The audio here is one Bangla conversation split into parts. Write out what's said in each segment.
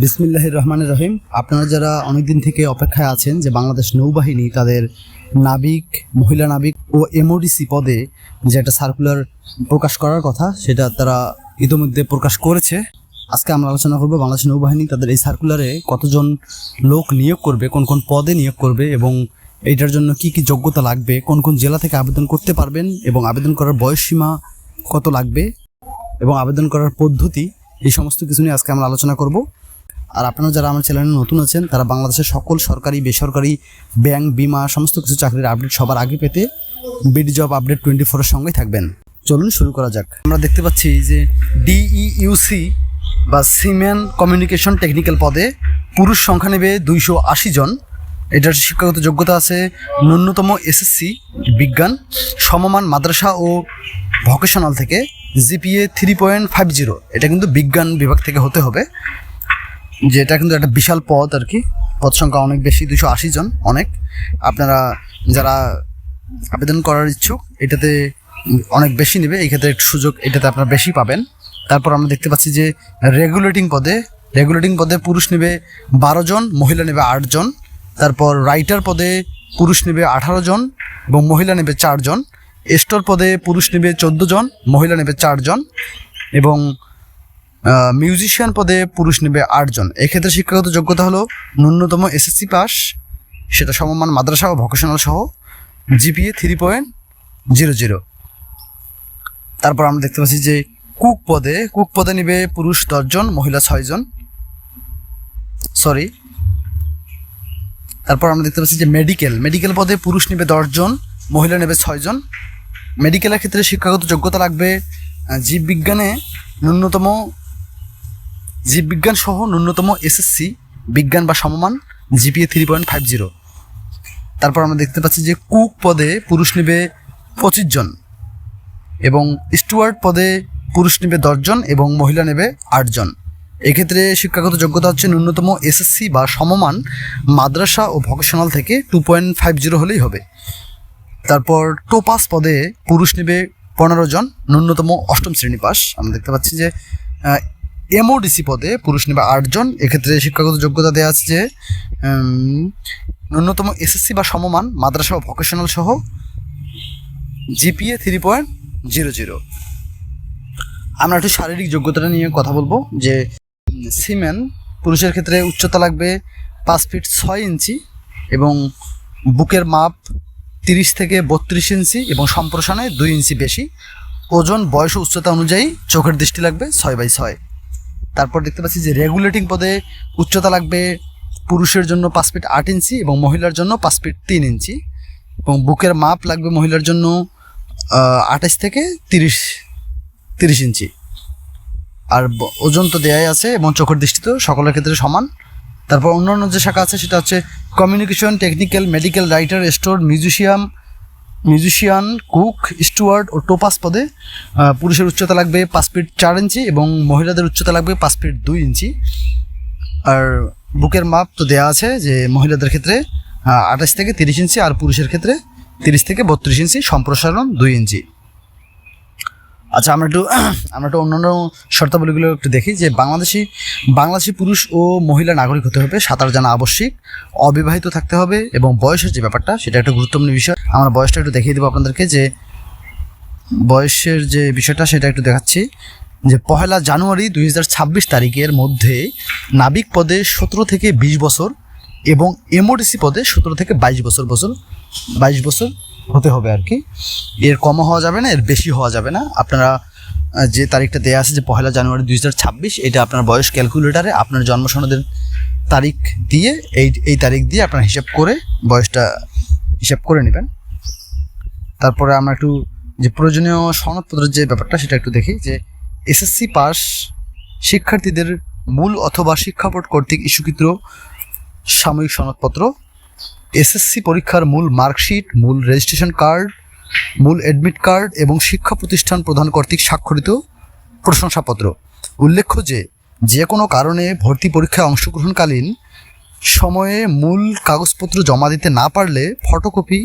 বিসমিল্লাহ রহমানের রহিম। আপনারা যারা অনেকদিন থেকে অপেক্ষায় আছেন যে বাংলাদেশ নৌবাহিনী, তাদের নাবিক, মহিলা নাবিক ও এমওডিসি পদে যে একটা সার্কুলার প্রকাশ করার কথা, সেটা তারা ইতিমধ্যে প্রকাশ করেছে। আজকে আমরা আলোচনা করব বাংলাদেশ নৌবাহিনী, তাদের এই সার্কুলারে কতজন লোক নিয়োগ করবে, কোন কোন পদে নিয়োগ করবে এবং এইটার জন্য কি কি যোগ্যতা লাগবে, কোন কোন জেলা থেকে আবেদন করতে পারবেন এবং আবেদন করার বয়সসীমা কত লাগবে এবং আবেদন করার পদ্ধতি, এই সমস্ত কিছু নিয়ে আজকে আমরা আলোচনা করব। আর আপনারা যারা আমার চ্যানেলে নতুন আছেন, তারা বাংলাদেশের সকল সরকারি, বেসরকারি, ব্যাংক, বিমা, সমস্ত কিছু চাকরির আপডেট সবার আগে পেতে বিডি জব আপডেট টোয়েন্টি ফোরের সঙ্গে থাকবেন। চলুন শুরু করা যাক। আমরা দেখতে পাচ্ছি যে ডিইউসি বা সিমেন কমিউনিকেশন টেকনিক্যাল পদে পুরুষ সংখ্যা নেবে দুইশো আশি জন। এটার শিক্ষাগত যোগ্যতা আছে ন্যূনতম এসএসসি বিজ্ঞান, সমমান মাদ্রাসা ও ভোকেশনাল থেকে GPA three point five zero এটা কিন্তু বিজ্ঞান বিভাগ থেকে হতে হবে। যে এটা কিন্তু একটা বিশাল পদ আর কি। পদ সংখ্যা অনেক বেশি দুশো আশি জন অনেক। আপনারা যারা আবেদন করার ইচ্ছুক, এটাতে অনেক বেশি নেবে। এই ক্ষেত্রে একটু সুযোগ, এটাতে আপনারা বেশি পাবেন। তারপর আমরা দেখতে পাচ্ছি যে রেগুলেটিং পদে রেগুলেটিং পদে পুরুষ নেবে বারো জন, মহিলা নেবে আট জন। তারপর রাইটার পদে পুরুষ নেবে আঠারো জন এবং মহিলা নেবে চারজন স্টোর পদে পুরুষ নেবে চোদ্দ জন, মহিলা নেবে চারজন এবং মিউজিশিয়ান পদে পুরুষ নেবে আটজন। এক্ষেত্রে শিক্ষাগত যোগ্যতা হলো ন্যূনতম এসএসসি পাস সেটা সমমান মাদ্রাসা ও ভোকেশনাল সহ GPA three point zero zero তারপর আমরা দেখতে পাচ্ছি যে কুক পদে কুক পদে নেবে পুরুষ দশজন, মহিলা ছয়জন। সরি তারপর আমরা দেখতে পাচ্ছি যে মেডিকেল মেডিকেল পদে পুরুষ নেবে দশজন, মহিলা নেবে ছয়জন। মেডিকেলের ক্ষেত্রে শিক্ষাগত যোগ্যতা লাগবে জীববিজ্ঞানে ন্যূনতম জীববিজ্ঞান সহ ন্যূনতম এসএসসি বিজ্ঞান বা সমমান GPA three point five zero তারপর আমরা দেখতে পাচ্ছি যে কুক পদে পুরুষ নেবে পঁচিশ জন এবং স্টুয়ার্ড পদে পুরুষ নেবে দশজন এবং মহিলা নেবে আটজন এক্ষেত্রে শিক্ষাগত যোগ্যতা হচ্ছে ন্যূনতম এসএসসি বা সমমান মাদ্রাসা ও ভোকেশনাল থেকে টু পয়েন্ট ফাইভ জিরো হলেই হবে। তারপর টোপাস পদে পুরুষ নেবে পনেরো জন, ন্যূনতম অষ্টম শ্রেণি পাস। আমরা দেখতে পাচ্ছি যে এমওডিসি পদে পুরুষ নেবে আটজন। এক্ষেত্রে শিক্ষাগত যোগ্যতা দেওয়া আছে যে ন্যূনতম এসএসসি বা সমমান মাদ্রাসা ও ভোকেশনাল সহ GPA three point zero zero আমরা একটু শারীরিক যোগ্যতাটা নিয়ে কথা বলব যে সিমেন পুরুষের ক্ষেত্রে উচ্চতা লাগবে পাঁচ ফিট ছয় ইঞ্চি এবং বুকের মাপ তিরিশ থেকে বত্রিশ ইঞ্চি এবং সম্প্রসারণে দুই ইঞ্চি বেশি। ওজন, বয়স উচ্চতা অনুযায়ী চোখের দৃষ্টি লাগবে ছয় বাই ছয়। তারপর দেখতে পাচ্ছি যে রেগুলেটিং পদে উচ্চতা লাগবে পুরুষের জন্য পাঁচ ফিট আট ইঞ্চি এবং মহিলার জন্য পাঁচ ফিট তিন ইঞ্চি এবং বুকের মাপ লাগবে মহিলার জন্য আঠাশ থেকে তিরিশ তিরিশ ইঞ্চি। আর ওজন তো দেয়াই আছে এবং চোখের দৃষ্টি তো সকলের ক্ষেত্রে সমান। তারপর অন্যান্য যে শাখা আছে সেটা হচ্ছে communication technical medical writer store musician musician cook steward ও টোপাস পদে পুরুষের উচ্চতা লাগবে পাঁচ ফিট চার ইঞ্চি এবং মহিলাদের উচ্চতা লাগবে পাঁচ ফিট দুই ইঞ্চি। আর বুকের মাপ তো দেওয়া আছে যে মহিলাদের ক্ষেত্রে আঠাশ থেকে তিরিশ ইঞ্চি আর পুরুষের ক্ষেত্রে তিরিশ থেকে বত্রিশ ইঞ্চি সম্প্রসারণ দুই ইঞ্চি। আচ্ছা আমরা একটু আমরা একটু অন্যান্য শর্তাবলীগুলো একটু দেখি যে বাংলাদেশি বাংলাদেশি পুরুষ ও মহিলা নাগরিক হতে হবে, সাঁতার জানা আবশ্যিক, অবিবাহিত থাকতে হবে এবং বয়সের যে ব্যাপারটা, সেটা একটা গুরুত্বপূর্ণ বিষয়। আমরা বয়সটা একটু দেখিয়ে দেবো আপনাদেরকে যে বয়সের যে বিষয়টা, সেটা একটু দেখাচ্ছি যে পহেলা জানুয়ারি দুই হাজার ছাব্বিশ তারিখের মধ্যে নাবিক পদে সতেরো থেকে বিশ বছর এবং এমওডিসি পদে সতেরো থেকে বাইশ বছর বছর, বাইশ বছর হতে হবে আর কি। এর কম হওয়া যাবে না, এর বেশি হওয়া যাবে না। আপনারা যে তারিখটা দেওয়া আছে যে পহেলা জানুয়ারি দুই হাজার ছাব্বিশ, এটা আপনার বয়স ক্যালকুলেটারে আপনার জন্ম সনদের তারিখ দিয়ে, এই এই তারিখ দিয়ে আপনার হিসাব করে, বয়সটা হিসাব করে নেবেন। তারপরে আমরা একটু যে প্রয়োজনীয় সনদপত্রের যে ব্যাপারটা, সেটা একটু দেখি যে এসএসসি পাস শিক্ষার্থীদের মূল অথবা শিক্ষা বোর্ড কর্তৃক ইস্যুকৃত সাময়িক সনদপত্র এসএসসি পরীক্ষার মূল মার্কশিট, মূল রেজিস্ট্রেশন কার্ড মূল অ্যাডমিট কার্ড এবং শিক্ষা প্রতিষ্ঠান প্রদান কর্তৃক স্বাক্ষরিত প্রশংসাপত্র। উল্লেখ্য যে যে কোনো কারণে ভর্তি পরীক্ষায় অংশগ্রহণকালীন সময়ে মূল কাগজপত্র জমা দিতে না পারলে ফটোকপি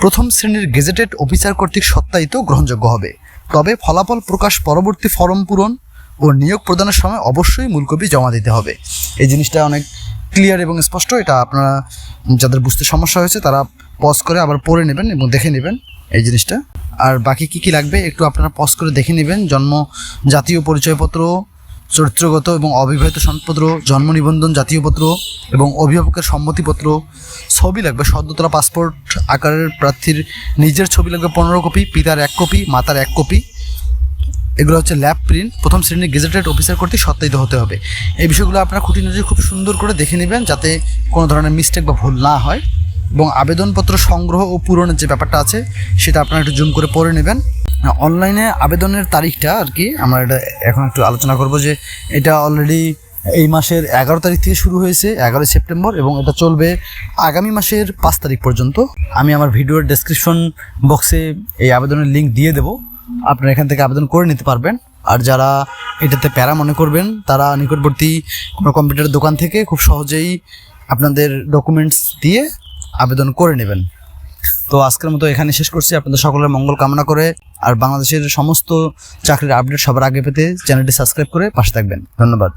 প্রথম শ্রেণির গেজেটেড অফিসার কর্তৃক সত্যায়িত গ্রহণযোগ্য হবে। তবে ফলাফল প্রকাশ পরবর্তী ফর্ম পূরণ ও নিয়োগ প্রদানের সময় অবশ্যই মূল কপি জমা দিতে হবে। এই জিনিসটা অনেক ক্লিয়ার এবং স্পষ্ট, এটা আপনারা যাদের বুঝতে সমস্যা হয়েছে তারা পজ করে আবার পড়ে নেবেন এবং দেখে নেবেন এই জিনিসটা। আর বাকি কি কি লাগবে একটু আপনারা পজ করে দেখে নেবেন। জন্ম, জাতীয় পরিচয়পত্র, চরিত্রগত এবং অবিবাহিত সনদপত্র জন্ম নিবন্ধন জাতীয়পত্র এবং অভিভাবকের সম্মতিপত্র ছবি লাগবে। সদ্যতলা পাসপোর্ট আকারের প্রার্থীর নিজের ছবি লাগবে পনেরো কপি, পিতার এক কপি, মাতার এক কপি। এগুলো হচ্ছে ল্যাব প্রিন্ট প্রথম শ্রেণির গেজেটেড অফিসার কর্তৃক সত্যায়িত হতে হবে। এই বিষয়গুলো আপনারা খুঁটিনাটি খুব সুন্দর করে দেখে নেবেন যাতে কোনো ধরনের মিস্টেক বা ভুল না হয় এবং আবেদনপত্র সংগ্রহ ও পূরণের যে ব্যাপারটা আছে, সেটা আপনারা একটু জুম করে পড়ে নেবেন। অনলাইনে আবেদনের তারিখটা আর কি, আমরা এটা এখন একটু আলোচনা করব যে এটা অলরেডি এই মাসের এগারো তারিখ থেকে শুরু হয়েছে, এগারোই সেপ্টেম্বর এবং এটা চলবে আগামী মাসের পাঁচ তারিখ পর্যন্ত। আমি আমার ভিডিওর ডেসক্রিপশন বক্সে এই আবেদনের লিঙ্ক দিয়ে দেবো। আপনারা এখান থেকে আবেদন করে নিতে পারবেন। আর যারা এটাতে প্যারা মনে করবেন, তারা নিকটবর্তী কোনো কম্পিউটার দোকান থেকে খুব সহজেই আপনাদের ডকুমেন্টস দিয়ে আবেদন করে নেবেন। তো আজকের মতো এখানে শেষ করছি। আপনাদের সকলের মঙ্গল কামনা করে। আর বাংলাদেশের সমস্ত চাকরির আপডেট সবার আগে পেতে চ্যানেলটি সাবস্ক্রাইব করে পাশে থাকবেন। ধন্যবাদ।